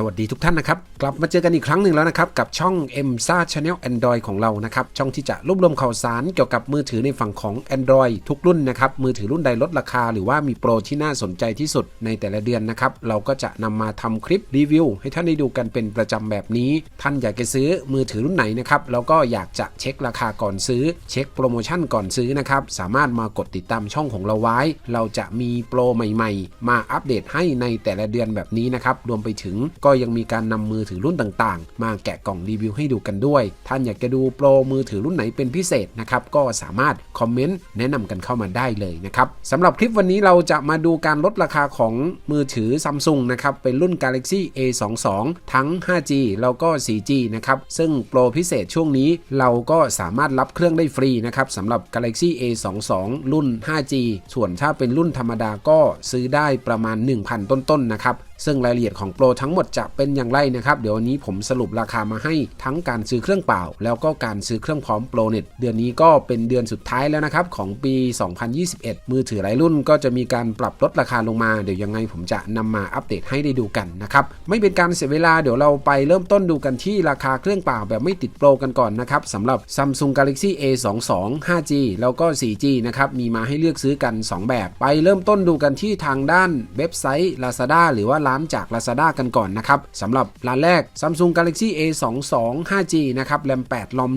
สวัสดีทุกท่านนะครับ กลับมาเจอกันอีกครั้งหนึ่งแล้วนะครับ กับช่อง m s a Channel Android ของเรานะครับ ช่องที่จะรวบรวมข่าวสารเกี่ยวกับมือถือในฝั่งของ Android ทุกรุ่นนะครับ มือถือรุ่นใดลดราคา หรือว่ามีโปรที่น่าสนใจที่สุดในแต่ละเดือนนะครับ เราก็จะนำมาทำคลิปรีวิว ให้ท่านได้ดูกันเป็นประจำแบบนี้ ท่านอยากจะซื้อมือถือรุ่นไหนนะครับแล้วก็อยากจะเช็คราคาก่อนซื้อ เช็คโปรโมชั่นก่อนซื้อนะครับสามารถมากดติดตามช่องของเราไว้ เราจะมีโปรใหม่ ๆ มาอัปเดตให้ในแต่ละเดือนแบบนี้นะครับรวมไปถึงก็็ยังมีการนำมือถือรุ่นต่างๆ มาแกะกล่องรีวิวให้ดูกันด้วย ท่านอยากจะดูโปรมือถือรุ่นไหนเป็นพิเศษนะครับ ก็สามารถคอมเมนต์แนะนำกันเข้ามาได้เลยนะครับสำหรับคลิปวันนี้เราจะมาดูการลดราคาของมือถือซัมซุงนะครับ เป็นรุ่น Galaxy A22 ทั้ง 5G แล้วก็ 4G นะครับ ซึ่งโปรพิเศษช่วงนี้เราก็สามารถรับเครื่องได้ฟรีนะครับสำหรับ Galaxy A22 รุ่น 5G ส่วนถ้าเป็นรุ่นธรรมดาก็ซื้อได้ประมาณ 1,000 ต้นๆนะครับ ซึ่งรายละเอียดของโปรทั้งหมดจะเป็นอย่างไรนะครับ เดี๋ยววันนี้ผมสรุปราคามาให้ทั้งการซื้อเครื่องเปล่า แล้วก็การซื้อเครื่องพร้อมโปรเน็ตเดือนนี้ก็เป็นเดือนสุดท้ายแล้วนะครับของปี 2021 มือถือหลายรุ่นก็จะมีการปรับลดราคาลงมา เดี๋ยวยังไงผมจะนำมาอัปเดตให้ได้ดูกันนะครับ ไม่เป็นการเสียเวลา เดี๋ยวเราไปเริ่มต้นดูกันที่ราคาเครื่องเปล่าแบบไม่ติดโปรกันก่อนนะครับสำหรับ Samsung Galaxy A22 5G แล้วก็ 4G นะครับมีมาให้เลือกซื้อกัน 2 แบบ ไปเริ่มต้นดูกันที่ทางด้านเว็บไซต์ Lazada หรือว่าร้านจาก Lazada กันก่อนนะครับสำหรับร้านแรก Samsung Galaxy A22 5G นะครับแรม8ลอม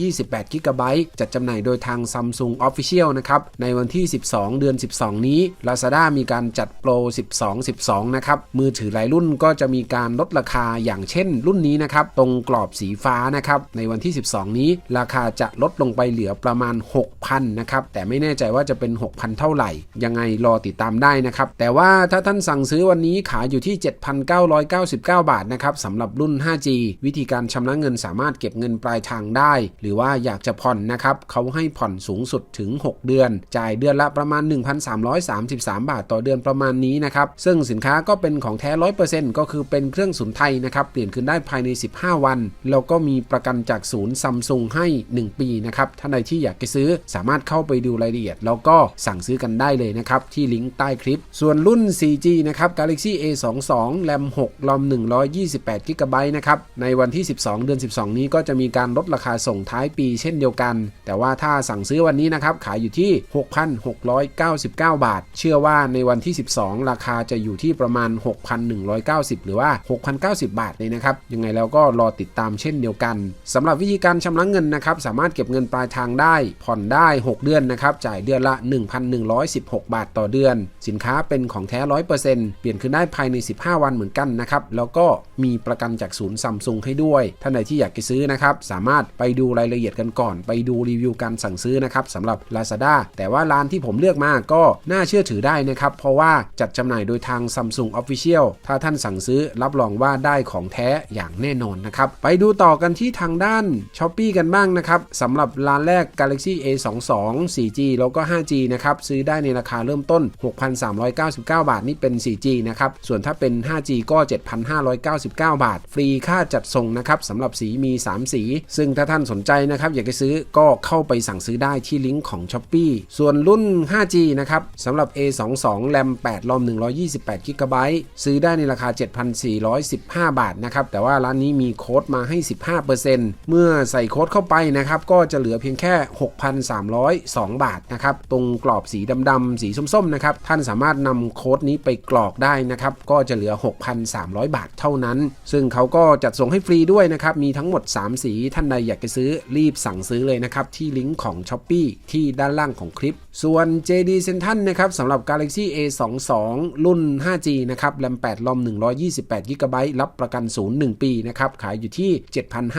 128 g b จัดจำหน่ายโดยทาง Samsung Official นะครับในวันที่ 12 เดือน 12 นี้ Lazada มีการจัดโปร 12 12 นะครับมือถือหลายรุ่นก็จะมีการลดราคาอย่างเช่น รุ่นนี้นะครับตรงกรอบสีฟ้านะครับในวันที่ 12 นี้ ราคาจะลดลงไปเหลือประมาณ 6,000นะครับแต่ไม่แน่ใจว่าจะเป็น 6,000 เท่าไหร่ ยังไงรอติดตามได้นะครับแต่ว่าถ้าท่านสั่งซื้อวันนี้ขายอยูู่่ที่ 7,999 บาทนะครับสำหรับรุ่น 5G วิธีการชำระเงินสามารถเก็บเงินปลายทางได้ หรือว่าอยากจะผ่อนนะครับเขาให้ผ่อนสูงสุดถึง 6 เดือน จ่ายเดือนละประมาณ 1,333 บาทต่อเดือนประมาณนี้นะครับซึ่งสินค้าก็เป็นของแท้ 100%ก็คือเป็นเครื่องศูนย์ไทยนะครับเปลี่ยนคืนได้ภายใน 15 วัน แล้วก็มีประกันจากศูนย์ซัมซุงให้ 1 ปีนะครับท่านใดที่อยากจะซื้อสามารถเข้าไปดูรายละเอียด แล้วก็สั่งซื้อกันได้เลยนะครับที่ลิงก์ใต้คลิป ส่วนรุ่น 4G นะครับ Galaxy A2 22 แรม 6 ลอม 128 g b นะครับ ในวันที่ 12 เดือน 12 นี้ก็จะมีการลดราคาส่งท้ายปีเช่นเดียวกัน แต่ว่าถ้าสั่งซื้อวันนี้นะครับ ขายอยู่ที่ 6,699 บาท เชื่อว่าในวันที่ 12 ราคาจะอยู่ที่ประมาณ 6,190 หรือว่า 6,090 บาทเลยนะครับ ยังไงแล้วก็รอติดตามเช่นเดียวกันสำหรับวิธีการชำระเงินนะครับ สามารถเก็บเงินปลายทางได้ ผ่อนได้ 6 เดือนนะครับ จ่ายเดือนละ 1,116 บาทต่อเดือน สินค้าเป็นของแท้ 100%เปลี่ยนคืนได้ภายใน15 วันเหมือนกันนะครับ แล้วก็มีประกันจากศูนย์ซัมซุงให้ด้วย ท่านใดที่อยากจะซื้อนะครับ สามารถไปดูรายละเอียดกันก่อน ไปดูรีวิวการสั่งซื้อนะครับสำหรับ Lazada แต่ว่าร้านที่ผมเลือกมาก็น่าเชื่อถือได้นะครับ เพราะว่าจัดจำหน่ายโดยทาง Samsung Official ถ้าท่านสั่งซื้อรับรองว่าได้ของแท้อย่างแน่นอนนะครับ ไปดูต่อกันที่ทางด้าน s h อ p e e กันบ้างนะครับสำหรับร้านแรก Galaxy A22 4G แล้วก็ 5G นะครับซื้อได้ในราคาเริ่มต้น 6,399 บาทนี่เป็น 4G นะครับส่วนถ้าเป็น 5G ก็ 7,599 บาท ฟรีค่าจัดส่งนะครับสำหรับสีมี 3 สี ซึ่งถ้าท่านสนใจนะครับ อยากจะซื้อก็เข้าไปสั่งซื้อได้ที่ลิงก์ของ s h อ p e e ส่วนรุ่น 5G นะครับสำหรับ A22 แรม8ลอม128 g b ซื้อได้ในราคา 7,415 บาทนะครับ แต่ว่าร้านนี้มีโค้ดมาให้ 15%เมื่อใส่โค้ดเข้าไปนะครับ ก็จะเหลือเพียงแค่ 6,302 บาทนะครับ ตรงกรอบสีดำๆสีส้มๆนะครับ ท่านสามารถนำโค้ดนี้ไปกรอกได้นะครับ ก็็จะเหลือ 6,300 บาทเท่านั้น ซึ่งเขาก็จัดส่งให้ฟรีด้วยนะครับ มีทั้งหมด 3 สี ท่านใดอยากจะซื้อรีบสั่งซื้อเลยนะครับ ที่ลิงก์ของ s h อ p e e ที่ด้านล่างของคลิป ส่วน JD Central นะครับสำหรับ Galaxy A22 รุ่น 5G นะครับแรม8ลอม128 g b รับประกันศูนย์1ปีนะครับ ขายอยู่ที่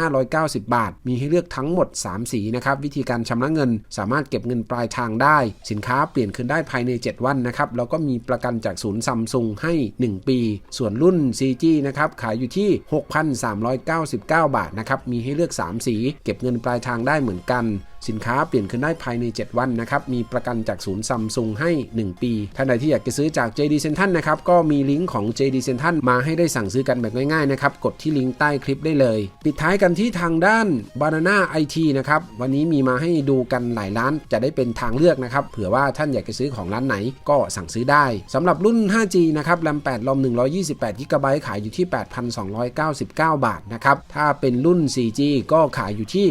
7,590 บาท มีให้เลือกทั้งหมด 3 สีนะครับ วิธีการชำระเงิน สามารถเก็บเงินปลายทางได้ สินค้าเปลี่ยนคืนได้ภายใน 7 วันนะครับ แล้วก็มีประกันจากศูนย์ซัมซุงให้ 1 ปี ส่วนรุ่น 4G นะครับขายอยู่ที่ 6,399 บาทนะครับ มีให้เลือก 3 สี เก็บเงินปลายทางได้เหมือนกันสินค้าเปลี่ยนคืนได้ภายใน 7 วันนะครับ มีประกันจากศูนย์ซัมซุงให้ 1 ปี ท่านใดที่อยากจะซื้อจาก JD Central นะครับ ก็มีลิงก์ของ JD Central มาให้ได้สั่งซื้อกันแบบง่ายๆนะครับ กดที่ลิงก์ใต้คลิปได้เลย ปิดท้ายกันที่ทางด้าน Banana IT นะครับ วันนี้มีมาให้ดูกันหลายร้าน จะได้เป็นทางเลือกนะครับ เผื่อว่าท่านอยากจะซื้อของร้านไหนก็สั่งซื้อได้สำหรับรุ่น 5G นะครับแรม8ลอม128 g b ขายอยู่ที่ 8,299 บาทนะครับ ถ้าเป็นรุ่น 4G ก็ขายอยู่ที่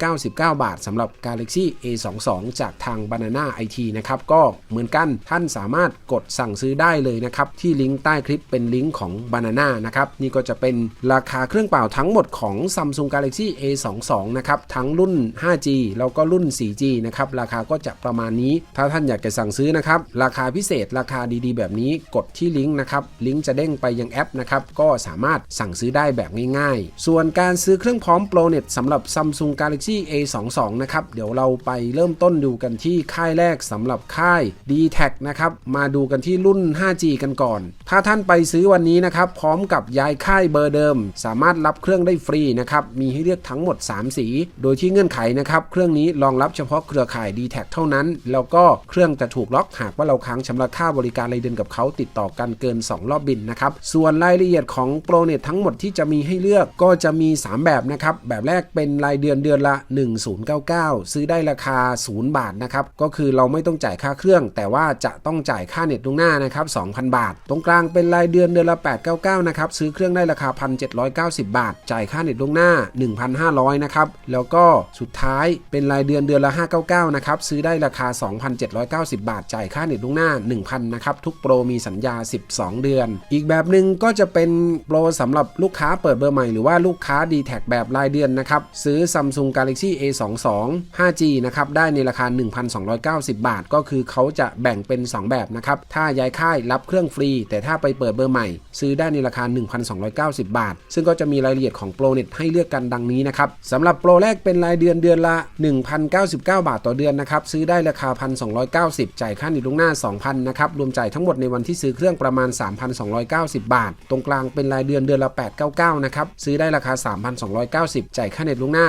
6,999บาทสำหรับ Galaxy A22 จากทาง Banana IT นะครับ ก็เหมือนกันท่านสามารถกดสั่งซื้อได้เลยนะครับ ที่ลิงก์ใต้คลิปเป็นลิงก์ของ Banana นะครับ นี่ก็จะเป็นราคาเครื่องเปล่าทั้งหมดของ Samsung Galaxy A22 นะครับ ทั้งรุ่น 5G แล้วก็รุ่น 4G นะครับ ราคาก็จะประมาณนี้ ถ้าท่านอยากจะสั่งซื้อนะครับ ราคาพิเศษราคาดีๆ แบบนี้กดที่ลิงก์นะครับ ลิงก์จะเด้งไปยังแอปนะครับก็สามารถสั่งซื้อได้แบบง่ายๆ ส่วนการซื้อเครื่องพร้อม ProNet สำหรับ Samsung Galaxy A 22 นะครับ เดี๋ยวเราไปเริ่มต้นดูกันที่ค่ายแรกสำหรับค่าย d t a c นะครับ มาดูกันที่รุ่น 5G กันก่อน ถ้าท่านไปซื้อวันนี้นะครับ พร้อมกับย้ายค่ายเบอร์เดิม สามารถรับเครื่องได้ฟรีนะครับ มีให้เลือกทั้งหมด 3 สี โดยที่เงื่อนไขนะครับ เครื่องนี้รองรับเฉพาะเครือข่าย d t a c เท่านั้น แล้วก็เครื่องจะถูกล็อกหากว่าเราค้างชำระค่าบริการรายเดือนกับเขาติดต่อกันเกิน 2 รอบบินนะครับ ส่วนรายละเอียดของ ProNet ทั้งหมดที่จะมีให้เลือกก็จะมี 3 แบบนะครับ แบบแรกเป็นรายเดือนเดือนละ1 1099 ซื้อได้ราคา 0 บาทนะครับ ก็คือเราไม่ต้องจ่ายค่าเครื่อง แต่ว่าจะต้องจ่ายค่าเน็ตล่วงหน้านะครับ 2,000 บาท ตรงกลางเป็นรายเดือนเดือนละ 899 นะครับ ซื้อเครื่องได้ราคา 1,790 บาท จ่ายค่าเน็ตล่วงหน้า 1,500 นะครับ แล้วก็สุดท้ายเป็นรายเดือนเดือนละ 599 นะครับ ซื้อได้ราคา 2,790 บาท จ่ายค่าเน็ตล่วงหน้า 1,000 นะครับ ทุกโปรมีสัญญา 12 เดือน อีกแบบหนึ่งก็จะเป็นโปรสำหรับลูกค้าเปิดเบอร์ใหม่หรือว่าลูกค้า d t แทแบบรายเดือนนะครับซื้อ Samsung Galaxy 22 5G นะครับได้ในราคา 1,290 บาท ก็คือเขาจะแบ่งเป็น 2 แบบนะครับ ถ้าย้ายค่ายรับเครื่องฟรี แต่ถ้าไปเปิดเบอร์ใหม่ ซื้อได้ในราคา 1,290 บาท ซึ่งก็จะมีรายละเอียดของ ProNet ให้เลือกกันดังนี้นะครับสำหรับโปรแรกเป็นรายเดือนเดือนละ 1,099 บาทต่อเดือนนะครับซื้อได้ราคา 1,290 จ่ายค่าเน็ตล่วงหน้า 2,000นะครับรวมจ่ายทั้งหมดในวันที่ซื้อเครื่องประมาณ 3,290 บาท ตรงกลางเป็นรายเดือนเดือนละ 899นะครับซื้อได้ราคา 3,290 จ่ายค่าเน็ตล่วงหน้า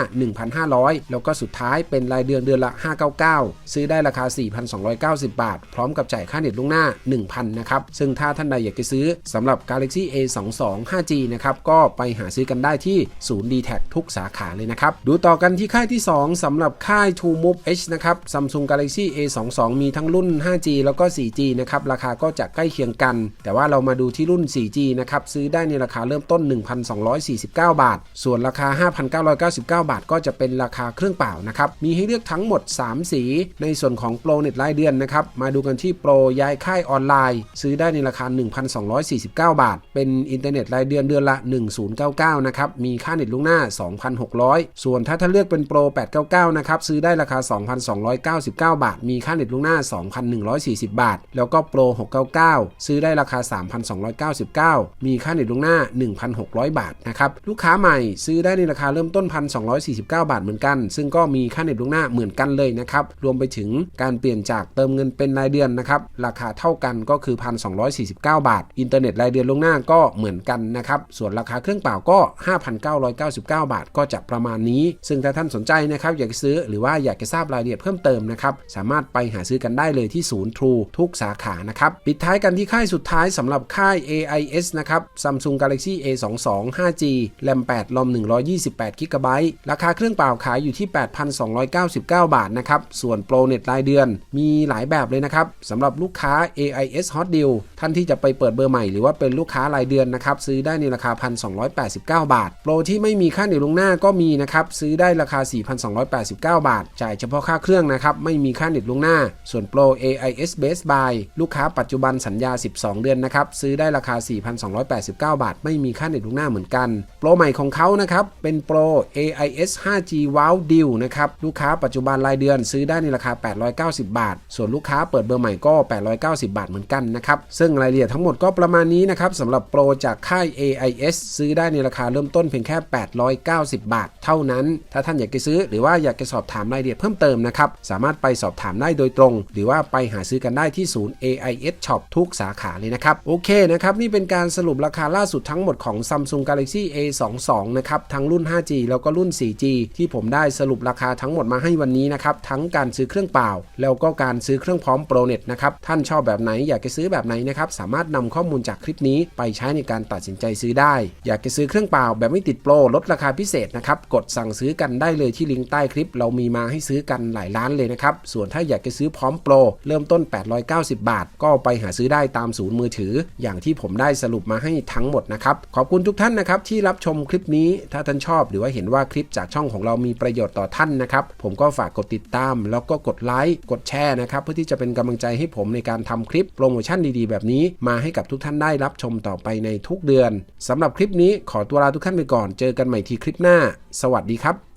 1,500แล้วก็สุดท้ายเป็นรายเดือนเดือนละ 599 ซื้อได้ราคา 4,290 บาท พร้อมกับจ่ายค่าเน็ตล่วงหน้า 1,000 นะครับ ซึ่งถ้าท่านใดอยากจะซื้อสำหรับ Galaxy A22 5G นะครับ ก็ไปหาซื้อกันได้ที่ศูนย์ d t แททุกสาขาเลยนะครับ ดูต่อกันที่ค่ายที่ 2สำหรับค่าย True Move H นะครับ Samsung Galaxy A22 มีทั้งรุ่น 5G แล้วก็ 4G นะครับ ราคาก็จะใกล้เคียงกัน แต่ว่าเรามาดูที่รุ่น 4G นะครับ ซื้อได้ในราคาเริ่มต้น 1,249 บาท ส่วนราคา 5,999 บาท ก็จะเป็นราคาเครื่องเปล่านะครับ มีให้เลือกทั้งหมด 3 สี ในส่วนของโปรเน็ตรายเดือนนะครับ มาดูกันที่โปรย้ายค่ายออนไลน์ ซื้อได้ในราคา 1,249 บาท เป็นอินเทอร์เน็ตรายเดือนเดือนละ 1099 นะครับ มีค่าเน็ตล่วงหน้า 2,600 ส่วนถ้าท่านเลือกเป็นโปร 899 นะครับ ซื้อได้ราคา 2,299 บาท มีค่าเน็ตล่วงหน้า 2,140 บาท แล้วก็โปร 699 ซื้อได้ราคา 3,299 มีค่าเน็ตล่วงหน้า 1,600 บาทนะครับ ลูกค้าใหม่ซื้อได้ในราคาเริ่มต้น 1,249 บาทเหมือนกันซึ่งก็มีค่าเน็ตล่วงหน้าเหมือนกันเลยนะครับ รวมไปถึงการเปลี่ยนจากเติมเงินเป็นรายเดือนนะครับ ราคาเท่ากันก็คือ 1,249 บาท อินเทอร์เน็ตรายเดือนล่วงหน้าก็เหมือนกันนะครับ ส่วนราคาเครื่องเปล่าก็ 5,999 บาท ก็จะประมาณนี้ ซึ่งถ้าท่านสนใจนะครับอยากซื้อหรือว่าอยากจะทราบรายละเอียดเพิ่มเติมนะครับ สามารถไปหาซื้อกันได้เลยที่ศูนย์ True ทุกสาขานะครับ ปิดท้ายกันที่ค่ายสุดท้ายสำหรับค่าย AIS นะครับ Samsung Galaxy A22 5G แรม8ลอม128 g b ราคาเครื่องเปล่าขายอยู่ที่ที่ 8,299 บาทนะครับ ส่วนโปรเน็ตรายเดือนมีหลายแบบเลยนะครับสำหรับลูกค้า AIS Hot Deal ท่านที่จะไปเปิดเบอร์ใหม่หรือว่าเป็นลูกค้ารายเดือนนะครับ ซื้อได้ในราคา 1,289 บาท โปรที่ไม่มีค่าเหนียวลวงหน้าก็มีนะครับ ซื้อได้ราคา 4,289 บาท จ่ายเฉพาะค่าเครื่องนะครับ ไม่มีค่าเน็ตลวงหน้า ส่วนโปร AIS Best Buy ลูกค้าปัจจุบันสัญญา 12 เดือนนะครับ ซื้อได้ราคา 4,289 บาท ไม่มีค่าเน็ตลวงหน้าเหมือนกัน โปรใหม่ของเขานะครับ เป็นโปร AIS 5G Wow Deal นะครับลูกค้าปัจจุบันรายเดือนซื้อได้ในราคา 890 บาท ส่วนลูกค้าเปิดเบอร์ใหม่ก็ 890 บาทเหมือนกันนะครับซึ่งรายละเอียดทั้งหมดก็ประมาณนี้นะครับสำหรับโปรจากค่าย AIS ซื้อได้ในราคาเริ่มต้นเพียงแค่ 890 บาท เท่านั้น ถ้าท่านอยากจะซื้อหรือว่าอยากจะสอบถามรายละเอียดเพิ่มเติมนะครับสามารถไปสอบถามได้โดยตรง หรือว่าไปหาซื้อกันได้ที่ศูนย์ AIS Shop ทุกสาขาเลยนะครับโอเคนะครับนี่เป็นการสรุปราคาล่าสุดทั้งหมดของ Samsung Galaxy A22 นะครับทั้งรุ่น 5G แล้วก็รุ่น 4G ที่ผมได้สรุปราคาทั้งหมดมาให้วันนี้นะครับทั้งการซื้อเครื่องเปล่า แล้วก็การซื้อเครื่องพร้อมโปรเน็ตนะครับท่านชอบแบบไหนอยากจะซื้อแบบไหนนะครับสามารถนำข้อมูลจากคลิปนี้ไปใช้ในการตัดสินใจซื้อได้ อยากจะซื้อเครื่องเปล่าแบบไม่ติดโปรลดราคาพิเศษนะครับกดสั่งซื้อกันได้เลยที่ลิงก์ใต้คลิป เรามีมาให้ซื้อกันหลายร้านเลยนะครับส่วนถ้าอยากจะซื้อพร้อมโปรเริ่มต้น 890 บาท ก็ไปหาซื้อได้ตามศูนย์มือถือ อย่างที่ผมได้สรุปมาให้ทั้งหมดนะครับขอบคุณทุกท่านนะครับที่รับชมคลิปนี้ถ้าท่านชอบ หรือว่าเห็นว่าคลิปจากช่องของเรามีประโยชน์ต่อท่านนะครับ ผมก็ฝากกดติดตาม แล้วก็กดไลค์กดแชร์นะครับ เพื่อที่จะเป็นกำลังใจให้ผมในการทำคลิปโปรโมชั่นดีๆ แบบนี้ มาให้กับทุกท่านได้รับชมต่อไปในทุกเดือนสำหรับคลิปนี้ขอตัวลาทุกท่านไปก่อน เจอกันใหม่ทีคลิปหน้า สวัสดีครับ